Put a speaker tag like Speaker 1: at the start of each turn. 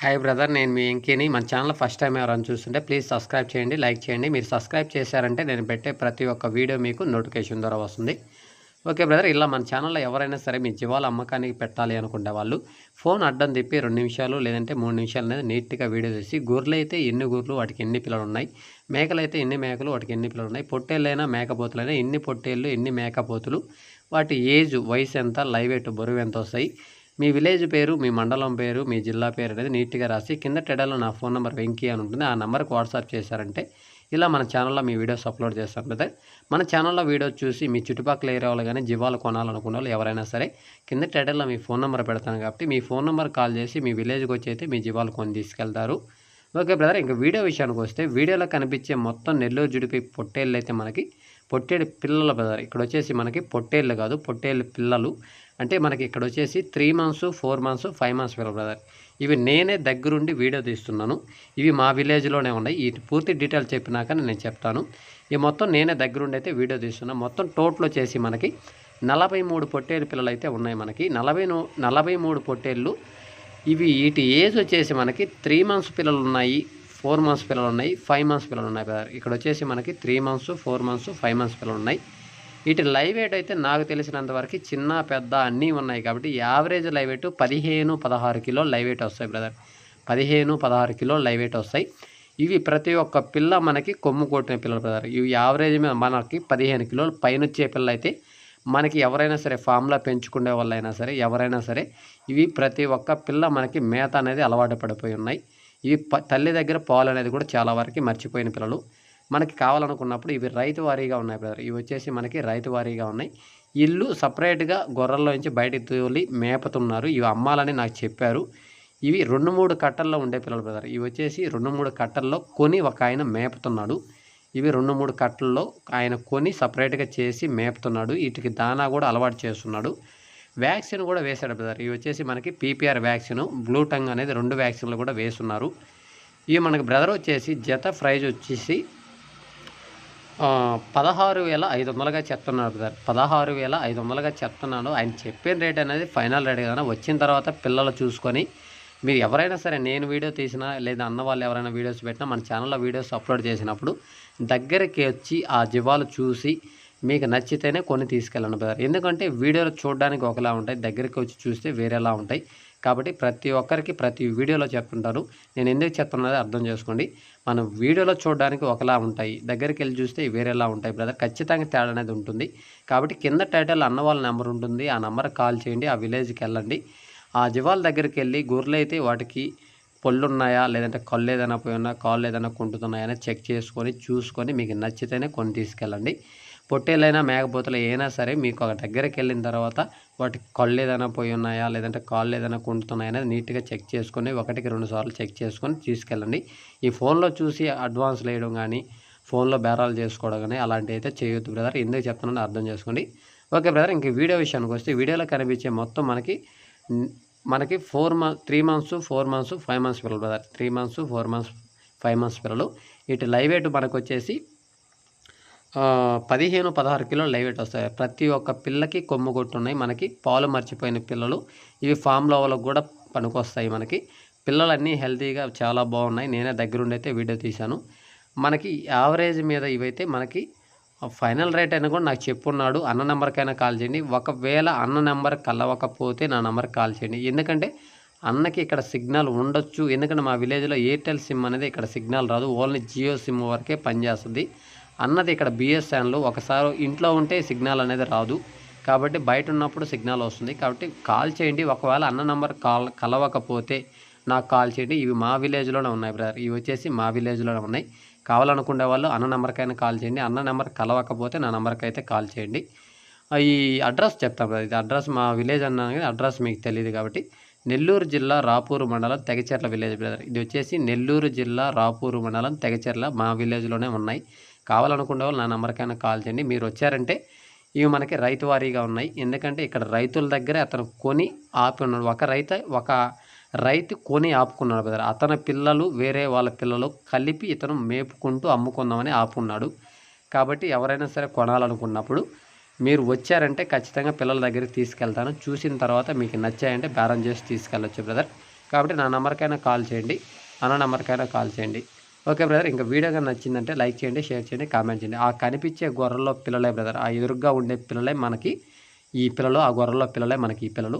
Speaker 1: Hi brother నేను మీ ఇంకేని మన channel first time ఎవరైనా చూస్తుంటే ప్లీజ్ సబ్స్క్రైబ్ చేయండి లైక్ చేయండి. మీరు సబ్స్క్రైబ్ చేశారంటే నేను పెట్టే ప్రతి ఒక్క వీడియో మీకు నోటిఫికేషన్ ద్వారా వస్తుంది. ఓకే బ్రదర్ ఇలా మన ఛానల్లో ఎవరైనా సరే మీ జీవాల అమ్మకానికి పెట్టాలి అనుకునే వాళ్ళు ఫోన్ అడ్డం తిప్పి రెండు నిమిషాలు లేదంటే మూడు నిమిషాలు అనేది నీట్గా వీడియో చేసి గొర్రెలు అయితే ఎన్ని గొర్రెలు వాటికి ఎన్ని పిల్లలు ఉన్నాయి మేకలు అయితే ఎన్ని మేకలు వాటికి ఎన్ని పిల్లలు ఉన్నాయి పొట్టేళ్ళైనా మేకపోతులైనా ఎన్ని పొట్టేళ్ళు ఎన్ని మేకపోతులు వాటి ఏజ్ వయసు ఎంత లైవ్ ఎయిట్ బరువు ఎంత వస్తాయి మీ విలేజ్ పేరు మీ మండలం పేరు మీ జిల్లా పేరు అనేది నీట్గా రాసి కింద టెడలో నా ఫోన్ నెంబర్ వెంకీ అని ఉంటుంది. ఆ నెంబర్కి వాట్సాప్ చేశారంటే ఇలా మన ఛానల్లో మీ వీడియోస్ అప్లోడ్ చేస్తాం బ్రదర్. మన ఛానల్లో వీడియో చూసి మీ చుట్టుపక్కల ఏరియా వాళ్ళు కానీ జీవాలు కొనాలనుకున్న వాళ్ళు ఎవరైనా సరే కింద టెడల్లో మీ ఫోన్ నెంబర్ పెడతాను కాబట్టి మీ ఫోన్ నెంబర్ కాల్ చేసి మీ విలేజ్కి వచ్చి అయితే మీ జీవాలు కొని తీసుకెళ్తారు. ఓకే బ్రదర్ ఇంకా వీడియో విషయానికి వస్తే వీడియోలో కనిపించే మొత్తం నెల్లూరు జుడిపి పొట్టేళ్ళు అయితే మనకి పొట్టేడు పిల్లల బ్రదర్. ఇక్కడ వచ్చేసి మనకి పొట్టేళ్ళు కాదు పొట్టేళ్ళు పిల్లలు. అంటే మనకి ఇక్కడ వచ్చేసి three months four months five months పిల్లలు బ్రదర్ ఇవి నేనే దగ్గరుండి వీడియో తీస్తున్నాను. ఇవి మా విలేజ్లోనే ఉన్నాయి. ఈ పూర్తి డీటెయిల్స్ చెప్పినాక నేను చెప్తాను. ఈ మొత్తం నేనే దగ్గరుండి అయితే వీడియో తీస్తున్నాను మొత్తం టోటల్ వచ్చేసి మనకి నలభై మూడు పొట్టేలు పిల్లలు అయితే ఉన్నాయి మనకి. నలభై నలభై మూడు పొట్టేళ్ళు. ఇవి వీటి ఏజ్ వచ్చేసి మనకి త్రీ మంత్స్ పిల్లలు ఉన్నాయి ఫోర్ మంత్స్ పిల్లలు ఉన్నాయి ఫైవ్ మంత్స్ పిల్లలు ఉన్నాయి బ్రదర్ ఇక్కడ వచ్చేసి మనకి three months four months five months పిల్లలు ఉన్నాయి. ఇటు లైవ్ వెయిట్ అయితే నాకు తెలిసినంత వరకు చిన్న పెద్ద అన్నీ ఉన్నాయి కాబట్టి యావరేజ్ లైవ్ వెయిట్ పదిహేను పదహారు కిలో లైవ్ వెయిట్ వస్తాయి బ్రదర్. పదిహేను పదహారు కిలో లైవ్ వెయిట్ వస్తాయి. ఇవి ప్రతి ఒక్క పిల్ల మనకి కొమ్ము కొట్టిన పిల్లలు బ్రదర్. ఇవి యావరేజ్ మీద మనకి పదిహేను కిలోలు పైన వచ్చే పిల్ల అయితే మనకి ఎవరైనా సరే ఫామ్లో పెంచుకునే వాళ్ళైనా సరే ఎవరైనా సరే ఇవి ప్రతి ఒక్క పిల్ల మనకి మేత అనేది అలవాటు పడిపోయి ఉన్నాయి. ఇవి ప తల్లి దగ్గర పాలు అనేది కూడా చాలా వరకు మర్చిపోయిన పిల్లలు. మనకి కావాలనుకున్నప్పుడు ఇవి రైతు వారీగా ఉన్నాయి బ్రదర్ ఇవి వచ్చేసి మనకి రైతు వారీగా ఉన్నాయి. ఇల్లు సపరేట్గా గొర్రెల్లో నుంచి బయటకు తోలి మేపుతున్నారు. ఇవి అమ్మాలని నాకు చెప్పారు. ఇవి రెండు మూడు కట్టల్లో ఉండే పిల్లలు బ్రదర్ ఇవి వచ్చేసి రెండు మూడు కట్టల్లో కొని ఒక ఆయన మేపుతున్నాడు. ఇవి రెండు మూడు కట్టల్లో ఆయన కొని సపరేట్గా చేసి మేపుతున్నాడు. వీటికి దానా కూడా అలవాటు చేస్తున్నాడు. వ్యాక్సిన్ కూడా వేశాడు బ్రదర్ ఇవి వచ్చేసి మనకి పీపీఆర్ వ్యాక్సిన్ బ్లూ టంగ్ అనేది రెండు వ్యాక్సిన్లు కూడా వేస్తున్నారు. ఇవి మనకి బ్రదర్ వచ్చేసి జత ప్రైజ్ వచ్చేసి పదహారు వేల ఐదు వందలుగా చెప్తున్నారు సార్ పదహారు వేల ఐదు వందలుగా చెప్తున్నాను. ఆయన చెప్పిన రేట్ అనేది ఫైనల్ రేట్ కదా వచ్చిన తర్వాత పిల్లలు చూసుకొని మీరు ఎవరైనా సరే నేను వీడియో తీసినా లేదా అన్న వాళ్ళు ఎవరైనా వీడియోస్ పెట్టినా మన ఛానల్లో వీడియోస్ అప్లోడ్ చేసినప్పుడు దగ్గరికి వచ్చి ఆ జీవాలు చూసి మీకు నచ్చితేనే కొన్ని తీసుకెళ్ళండి బ్రదర్ ఎందుకంటే వీడియోలు చూడడానికి ఒకలా ఉంటాయి దగ్గరికి వచ్చి చూస్తే వేరేలా ఉంటాయి. కాబట్టి ప్రతి ఒక్కరికి ప్రతి వీడియోలో చెప్తుంటారు. నేను ఎందుకు చెప్తున్నది అర్థం చేసుకోండి. మనం వీడియోలో చూడడానికి ఒకలా ఉంటాయి. దగ్గరికి వెళ్ళి చూస్తే వేరేలా ఉంటాయి బ్రదర్. ఖచ్చితంగా తేడా అనేది ఉంటుంది. కాబట్టి కింద టైటిల్ అన్న వాళ్ళ నెంబర్ ఉంటుంది. ఆ నెంబర్ కాల్ చేయండి. ఆ విలేజ్కి వెళ్ళండి. ఆ జీవాల దగ్గరికి వెళ్ళి గొర్రెలు అయితే వాటికి పొల్లు ఉన్నాయా లేదంటే కళ్ళు ఏదైనా పోయినా కాళ్ళు ఏదైనా కుంటున్నాయా అని చెక్ చేసుకొని చూసుకొని మీకు నచ్చితేనే కొని తీసుకెళ్ళండి. పొట్టేలైనా మేకపోతలు అయినా సరే మీకు ఒక దగ్గరికి వెళ్ళిన తర్వాత వాటికి కళ్ళు ఏదైనా పోయి ఉన్నాయా? లేదంటే కాళ్ళు ఏదైనా కుంటున్నాయా అనేది నీట్గా చెక్ చేసుకొని ఒకటికి రెండు సార్లు చెక్ చేసుకొని తీసుకెళ్ళండి. ఈ ఫోన్లో చూసి అడ్వాన్స్ వేయడం కానీ ఫోన్లో బేరాలు చేసుకోవడం కానీ అలాంటివి అయితే చేయొద్దు బ్రదర్. ఎందుకు చెప్తున్నానో అర్థం చేసుకోండి. ఓకే బ్రదర్ ఇంక వీడియో విషయానికి వస్తే వీడియోలో కనిపించే మొత్తం మనకి మనకి four month three months four months five months పిల్లలు brother. Three months four months five months పిల్లలు. ఇటు లైవ్ ఎయిట్ మనకు వచ్చేసి పదిహేను పదహారు కిలోలు లైవ్ వెయిట్ వస్తాయి. ప్రతి ఒక్క పిల్లకి కొమ్ము కొట్టున్నాయి మనకి. పాలు మర్చిపోయిన పిల్లలు. ఇవి ఫామ్ వాళ్ళకు కూడా పనికొస్తాయి మనకి. పిల్లలన్నీ హెల్తీగా చాలా బాగున్నాయి. నేనే దగ్గరుండి అయితే వీడియో తీశాను. మనకి యావరేజ్ మీద ఇవైతే మనకి ఫైనల్ రేట్ అయినా కూడా నాకు చెప్పున్నాడు. అన్న నెంబర్కైనా కాల్ చేయండి. ఒకవేళ అన్న నెంబర్ కలవకపోతే నా నెంబర్కి కాల్ చేయండి. ఎందుకంటే అన్నకి ఇక్కడ సిగ్నల్ ఉండొచ్చు. ఎందుకంటే మా విలేజ్లో ఎయిర్టెల్ సిమ్ అనేది ఇక్కడ సిగ్నల్ రాదు. ఓన్లీ జియో సిమ్ వరకే పనిచేస్తుంది. అన్నది ఇక్కడ బిఎస్ఎన్లు ఒకసారి ఇంట్లో ఉంటే సిగ్నల్ అనేది రాదు. కాబట్టి బయట ఉన్నప్పుడు సిగ్నల్ వస్తుంది. కాబట్టి కాల్ చేయండి. ఒకవేళ అన్న నెంబర్ కాల్ కలవకపోతే నాకు కాల్ చేయండి. ఇవి మా విలేజ్లోనే ఉన్నాయి బ్రదర్. ఇవి వచ్చేసి మా విలేజ్లోనే ఉన్నాయి. కావాలనుకునే వాళ్ళు అన్న నెంబర్కైనా కాల్ చేయండి. అన్న నెంబర్ కలవకపోతే నా నెంబర్కి అయితే కాల్ చేయండి. ఈ అడ్రస్ చెప్తాం బ్రదర్. ఇది అడ్రస్ మా విలేజ్ అన్నాను కానీ అడ్రస్ మీకు తెలియదు కాబట్టి నెల్లూరు జిల్లా రాపూరు మండలం తెగచెర్ల విలేజ్ బ్రదర్. ఇది వచ్చేసి నెల్లూరు జిల్లా రాపూరు మండలం తెగచెర్ల మా విలేజ్లోనే ఉన్నాయి. కావాలనుకునే వాళ్ళు నా నెంబర్కైనా కాల్ చేయండి. మీరు వచ్చారంటే ఇవి మనకి రైతు వారీగా ఉన్నాయి. ఎందుకంటే ఇక్కడ రైతుల దగ్గరే అతను కొని ఆపి ఉన్నాడు. ఒక రైతు ఒక రైతు కొని ఆపుకున్నాడు బ్రదర్ అతని పిల్లలు వేరే వాళ్ళ పిల్లలు కలిపి ఇతను మేపుకుంటూ అమ్ముకుందామని ఆపుకున్నాడు కాబట్టి ఎవరైనా సరే కొనాలనుకున్నప్పుడు మీరు వచ్చారంటే ఖచ్చితంగా పిల్లల దగ్గరికి తీసుకెళ్తాను. చూసిన తర్వాత మీకు నచ్చాయంటే బేరం చేసి తీసుకెళ్ళొచ్చు బ్రదర్. కాబట్టి నా నెంబర్కైనా కాల్ చేయండి. అన్న నెంబర్కైనా కాల్ చేయండి. ఓకే బ్రదర్ ఇంకా వీడియో కానీ నచ్చిందంటే లైక్ చేయండి షేర్ చేయండి కామెంట్ చేయండి. ఆ కనిపించే గొర్రెల్లో పిల్లలే బ్రదర్ ఆ ఎదురుగా ఉండే పిల్లలే మనకి ఈ పిల్లలు ఆ గొర్రెల్లో పిల్లలే మనకి ఈ పిల్లలు.